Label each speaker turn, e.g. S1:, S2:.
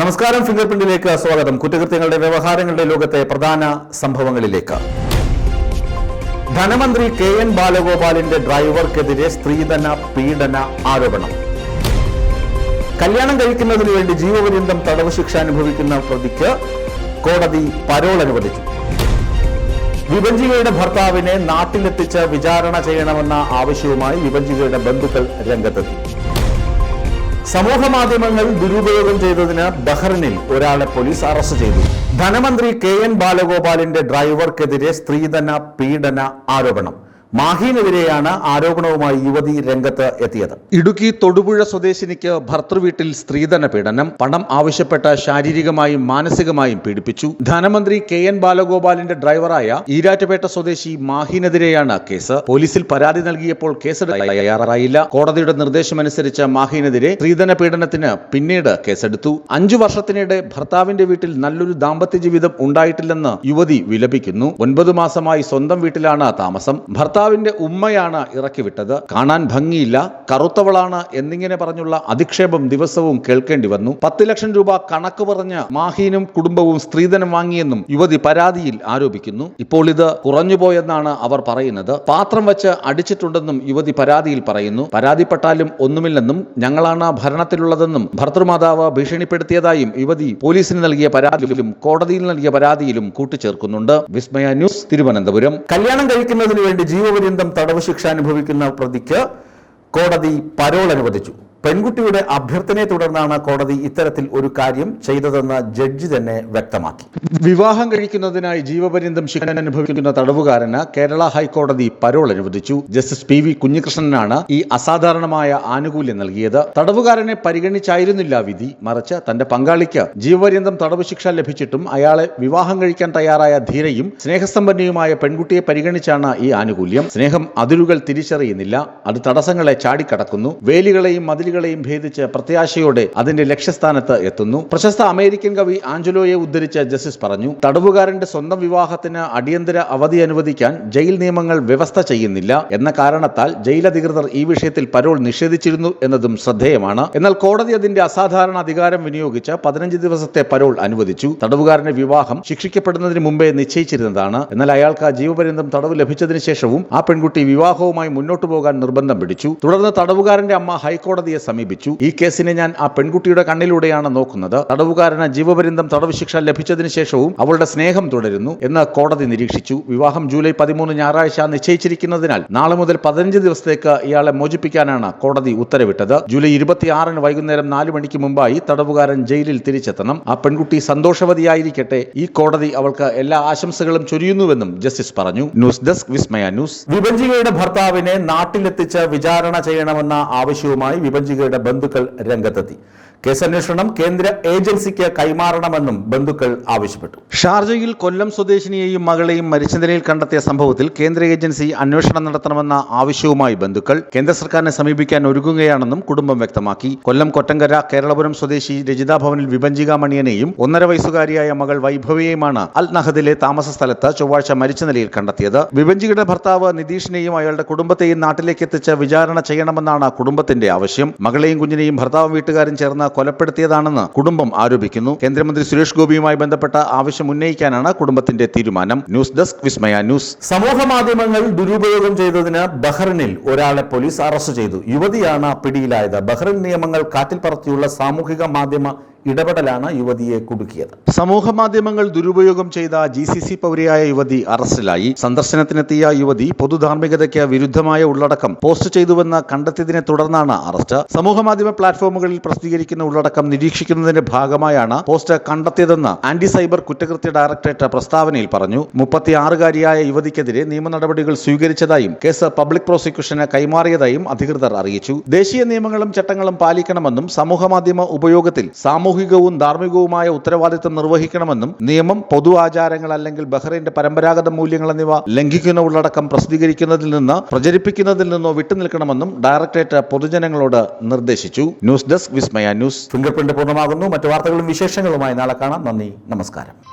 S1: നമസ്കാരം ഫിംഗർ പ്രിന്റിലേക്ക് സ്വാഗതം. കുറ്റകൃത്യങ്ങളുടെ വ്യവഹാരങ്ങളുടെ ലോകത്തെ പ്രധാന സംഭവങ്ങളിലേക്ക്. ധനമന്ത്രി കെ എൻ ബാലഗോപാലിന്റെ ഡ്രൈവർക്കെതിരെ സ്ത്രീധന പീഡന ആരോപണം. കല്യാണം കഴിക്കുന്നതിന് വേണ്ടി ജീവപര്യന്തം തടവ് ശിക്ഷ അനുഭവിക്കുന്ന പ്രതിക്ക് കോടതി പരോൾ അനുവദിച്ചു. വിഭജികയുടെ ഭർത്താവിനെ നാട്ടിലെത്തിച്ച് വിചാരണ ചെയ്യണമെന്ന ആവശ്യവുമായി വിഭജികയുടെ ബന്ധുക്കൾ രംഗത്തെത്തി. സമൂഹ മാധ്യമങ്ങൾ ദുരുപയോഗം ചെയ്തതിന് ബഹ്റിനിൽ ഒരാളെ പോലീസ് അറസ്റ്റ് ചെയ്തു. ധനമന്ത്രി കെ എൻ ബാലഗോപാലിന്റെ ഡ്രൈവർക്കെതിരെ സ്ത്രീധന പീഡന ആരോപണം. മാഹിനെതിരെയാണ് ആരോപണവുമായി യുവതി രംഗത്ത് എത്തിയത്.
S2: ഇടുക്കി തൊടുപുഴ സ്വദേശിനിക്ക് ഭർത്തൃവീട്ടിൽ സ്ത്രീധന പീഡനം പണം ആവശ്യപ്പെട്ട ശാരീരികമായും മാനസികമായും പീഡിപ്പിച്ചു. ധനമന്ത്രി കെ എൻ ബാലഗോപാലിന്റെ ഡ്രൈവറായ ഈരാറ്റുപേട്ട സ്വദേശി മാഹിനെതിരെയാണ് കേസ്. പോലീസിൽ പരാതി നൽകിയപ്പോൾ കേസ് തയ്യാറായില്ല. കോടതിയുടെ നിർദ്ദേശമനുസരിച്ച് മാഹിനെതിരെ സ്ത്രീധന പീഡനത്തിന് പിന്നീട് കേസെടുത്തു. അഞ്ചു വർഷത്തിനിടെ ഭർത്താവിന്റെ വീട്ടിൽ നല്ലൊരു ദാമ്പത്യ ജീവിതം ഉണ്ടായിട്ടില്ലെന്ന് യുവതി വിലപിക്കുന്നു. ഒൻപത് മാസമായി സ്വന്തം വീട്ടിലാണ് താമസം. ഭർത്താവിന്റെ ഉമ്മയാണ് ഇറക്കിവിട്ടത്. കാണാൻ ഭംഗിയില്ല കറുത്തവളാണ് എന്നിങ്ങനെ പറഞ്ഞുള്ള അധിക്ഷേപം ദിവസവും കേൾക്കേണ്ടി വന്നു. പത്ത് ലക്ഷം രൂപ കണക്ക് പറഞ്ഞ് മാഹീനും കുടുംബവും സ്ത്രീധനം വാങ്ങിയെന്നും യുവതി പരാതിയിൽ ആരോപിക്കുന്നു. ഇപ്പോൾ ഇത് കുറഞ്ഞുപോയെന്നാണ് അവർ പറയുന്നത്. പാത്രം വെച്ച് അടിച്ചിട്ടുണ്ടെന്നും യുവതി പരാതിയിൽ പറയുന്നു. പരാതിപ്പെട്ടാലും ഒന്നുമില്ലെന്നും ഞങ്ങളാണ് ഭരണത്തിലുള്ളതെന്നും ഭർത്തൃമാതാവ് ഭീഷണിപ്പെടുത്തിയതായും യുവതി പോലീസിന് നൽകിയ പരാതിയിലും കോടതിയിൽ നൽകിയ പരാതിയിലും കൂട്ടിച്ചേർക്കുന്നുണ്ട്. വിസ്മയ ന്യൂസ് തിരുവനന്തപുരം.
S1: കല്യാണം കഴിക്കുന്നതിന് വേണ്ടി ജീവപര്യന്തം തടവ് ശിക്ഷ അനുഭവിക്കുന്ന പ്രതിക്ക് കോടതി പരോൾ അനുവദിച്ചു. പെൺകുട്ടിയുടെ അഭ്യർത്ഥനയെ തുടർന്നാണ് കോടതി ഇത്തരത്തിൽ ഒരു കാര്യം ചെയ്തതെന്ന് ജഡ്ജി തന്നെ വ്യക്തമാക്കി.
S2: വിവാഹം കഴിക്കുന്നതിനായി ജീവപര്യന്തം ശിക്ഷ അനുഭവിക്കുന്ന തടവുകാരന് കേരള ഹൈക്കോടതി പരോൾ അനുവദിച്ചു. ജസ്റ്റിസ് പി വി കുഞ്ഞികൃഷ്ണനാണ് ഈ അസാധാരണമായ ആനുകൂല്യം നൽകിയത്. തടവുകാരനെ പരിഗണിച്ചായിരുന്നില്ല വിധി. മറിച്ച് തന്റെ പങ്കാളിക്ക് ജീവപര്യന്തം തടവ് ശിക്ഷ ലഭിച്ചിട്ടും അയാളെ വിവാഹം കഴിക്കാൻ തയ്യാറായ ധീരയും സ്നേഹസമ്പന്നയുമായ പെൺകുട്ടിയെ പരിഗണിച്ചാണ് ഈ ആനുകൂല്യം. സ്നേഹം അതിരുകൾ തിരിച്ചറിയുന്നില്ല. അത് തടസ്സങ്ങളെ ചാടിക്കടക്കുന്നു. വേലികളെയും മതിലുകളെയും ഭേദിച്ച് പ്രത്യാശയോടെ അതിന്റെ ലക്ഷ്യസ്ഥാനത്ത് എത്തുന്നു. പ്രശസ്ത അമേരിക്കൻ കവി ആഞ്ചലോയെ ഉദ്ധരിച്ച് ജസ്റ്റിസ് പറഞ്ഞു തടവുകാരന്റെ സ്വന്തം വിവാഹത്തിന് അടിയന്തര അവധി അനുവദിക്കാൻ ജയിൽ നിയമങ്ങൾ വ്യവസ്ഥ ചെയ്യുന്നില്ല. എന്ന കാരണത്താൽ ജയിൽ അധികൃതർ ഈ വിഷയത്തിൽ പരോൾ നിഷേധിച്ചിരുന്നു എന്നതും ശ്രദ്ധേയമാണ്. എന്നാൽ കോടതി അതിന്റെ അസാധാരണ അധികാരം വിനിയോഗിച്ച് പതിനഞ്ച് ദിവസത്തെ പരോൾ അനുവദിച്ചു. തടവുകാരന്റെ വിവാഹം ശിക്ഷിക്കപ്പെടുന്നതിന് മുമ്പേ നിശ്ചയിച്ചിരുന്നതാണ്. എന്നാൽ അയാൾക്ക് ജീവപര്യന്തം തടവ് ലഭിച്ചതിനു ശേഷവും ആ പെൺകുട്ടി വിവാഹവുമായി മുന്നോട്ടു പോകാൻ നിർബന്ധം പിടിച്ചു. തുടർന്ന് തടവുകാരന്റെ അമ്മ ഹൈക്കോടതിയെ സമീപിച്ചു. ഈ കേസിനെ ഞാൻ ആ പെൺകുട്ടിയുടെ കണ്ണിലൂടെയാണ് നോക്കുന്നത്. തടവുകാരന് ജീവപര്യന്തം തടവ് ശിക്ഷ ലഭിച്ചതിന് ശേഷവും അവളുടെ സ്നേഹം തുടരുന്നു എന്ന് കോടതി നിരീക്ഷിച്ചു. വിവാഹം ജൂലൈ പതിമൂന്ന് ഞായറാഴ്ച നിശ്ചയിച്ചിരിക്കുന്നതിനാൽ നാളെ മുതൽ പതിനഞ്ച് ദിവസത്തേക്ക് ഇയാളെ മോചിപ്പിക്കാനാണ് കോടതി ഉത്തരവിട്ടത്. ജൂലൈ ഇരുപത്തിയാറിന് വൈകുന്നേരം നാല് മണിക്ക് മുമ്പായി തടവുകാരൻ ജയിലിൽ തിരിച്ചെത്തണം. ആ പെൺകുട്ടി സന്തോഷവതിയായിരിക്കട്ടെ. ഈ കോടതി അവൾക്ക് എല്ലാ ആശംസകളും ചൊരിയുന്നുവെന്നും ജസ്റ്റിസ് പറഞ്ഞു. News desk Vismaya news.
S1: വിഭജികയുടെ ഭർത്താവിനെ നാട്ടിലെത്തിച്ച് വിചാരണ ചെയ്യണമെന്ന ആവശ്യവുമായി വിഭജികയുടെ ബന്ധുക്കൾ രംഗത്തെത്തി. കേസന്വേഷണം കേന്ദ്ര ഏജൻസിക്ക് കൈമാറണമെന്നും ബന്ധുക്കൾ ആവശ്യപ്പെട്ടു.
S2: ഷാർജയിൽ കൊല്ലം സ്വദേശിനിയെയും മകളെയും മരിച്ച നിലയിൽ കണ്ടെത്തിയ സംഭവത്തിൽ കേന്ദ്ര ഏജൻസി അന്വേഷണം നടത്തണമെന്ന ആവശ്യവുമായി ബന്ധുക്കൾ കേന്ദ്ര സർക്കാരിനെ സമീപിക്കാൻ ഒരുങ്ങുകയാണെന്നും കുടുംബം വ്യക്തമാക്കി. കൊല്ലം കൊറ്റങ്കര കേരളപുരം സ്വദേശി രജിതാ ഭവനിൽ വിഭഞ്ചിക മണിയനെയും ഒന്നര വയസ്സുകാരിയായ മകൾ വൈഭവിയെയുമാണ് അൽ നഹദിലെ താമസ സ്ഥലത്ത് ചൊവ്വാഴ്ച മരിച്ച നിലയിൽ കണ്ടെത്തിയത്. വിഭഞ്ചികയുടെ ഭർത്താവ് നിതീഷിനെയും അയാളുടെ കുടുംബത്തെയും നാട്ടിലേക്ക് എത്തിച്ച് വിചാരണ ചെയ്യണമെന്നാണ് കുടുംബത്തിന്റെ ആവശ്യം. മകളെയും കുഞ്ഞിനെയും ഭർത്താവും വീട്ടുകാരും ചേർന്ന് കൊലപ്പെടുത്തിയതാണെന്ന് കുടുംബം ആരോപിക്കുന്നു. കേന്ദ്രമന്ത്രി സുരേഷ് ഗോപിയുമായി ബന്ധപ്പെട്ട ആവശ്യം ഉന്നയിക്കാനാണ് കുടുംബത്തിന്റെ തീരുമാനം. News desk Vismaya news.
S1: സമൂഹ മാധ്യമങ്ങൾ ദുരുപയോഗം ചെയ്തതിന് ബഹ്റിനിൽ ഒരാളെ പോലീസ് അറസ്റ്റ് ചെയ്തു. യുവതിയാണ് പിടിയിലായത്. ബഹ്റിൻ നിയമങ്ങൾ കാറ്റിൽ പറത്തിയുള്ള സാമൂഹിക മാധ്യമ ഇടപെടലാണ് യുവതിയെ കുടുക്കിയത്.
S2: സമൂഹ മാധ്യമങ്ങൾ ദുരുപയോഗം ചെയ്ത ജി സി സി പൗരയായ യുവതി അറസ്റ്റിലായി. സന്ദർശനത്തിനെത്തിയ യുവതി പൊതുധാർമ്മികതയ്ക്ക് വിരുദ്ധമായ ഉള്ളടക്കം പോസ്റ്റ് ചെയ്തുവെന്ന് കണ്ടെത്തിയതിനെ തുടർന്നാണ് അറസ്റ്റ്. സമൂഹ മാധ്യമ പ്ലാറ്റ്ഫോമുകളിൽ പ്രസിദ്ധീകരിക്കുന്ന ഉള്ളടക്കം നിരീക്ഷിക്കുന്നതിന്റെ ഭാഗമായാണ് പോസ്റ്റ് കണ്ടെത്തിയതെന്ന് ആന്റി സൈബർ കുറ്റകൃത്യ ഡയറക്ടറേറ്റ് പ്രസ്താവനയിൽ പറഞ്ഞു. മുപ്പത്തിയാറുകാരിയായ യുവതിക്കെതിരെ നിയമ നടപടികൾ സ്വീകരിച്ചതായും കേസ് പബ്ലിക് പ്രോസിക്യൂഷന് കൈമാറിയതായും അധികൃതർ അറിയിച്ചു. ദേശീയ നിയമങ്ങളും ചട്ടങ്ങളും പാലിക്കണമെന്നും സമൂഹ മാധ്യമ ഉപയോഗത്തിൽ സാമൂഹികവും ധാർമ്മികവുമായ ഉത്തരവാദിത്തം നിർവഹിക്കണമെന്നും നിയമം പൊതു ആചാരങ്ങൾ അല്ലെങ്കിൽ ബഹ്റൈന്റെ പരമ്പരാഗത മൂല്യങ്ങൾ എന്നിവ ലംഘിക്കുന്ന ഉള്ളടക്കം പ്രസിദ്ധീകരിക്കുന്നതിൽ നിന്ന് പ്രചരിപ്പിക്കുന്നതിൽ നിന്നോ വിട്ടുനിൽക്കണമെന്നും ഡയറക്ടറേറ്റ് പൊതുജനങ്ങളോട് നിർദ്ദേശിച്ചു. News desk Vismaya news.
S1: Finger print പൂർണമാകുന്നു. മറ്റു വാർത്തകളും വിശേഷങ്ങളുമായി നാളെ കാണാം. നന്ദി. നമസ്കാരം.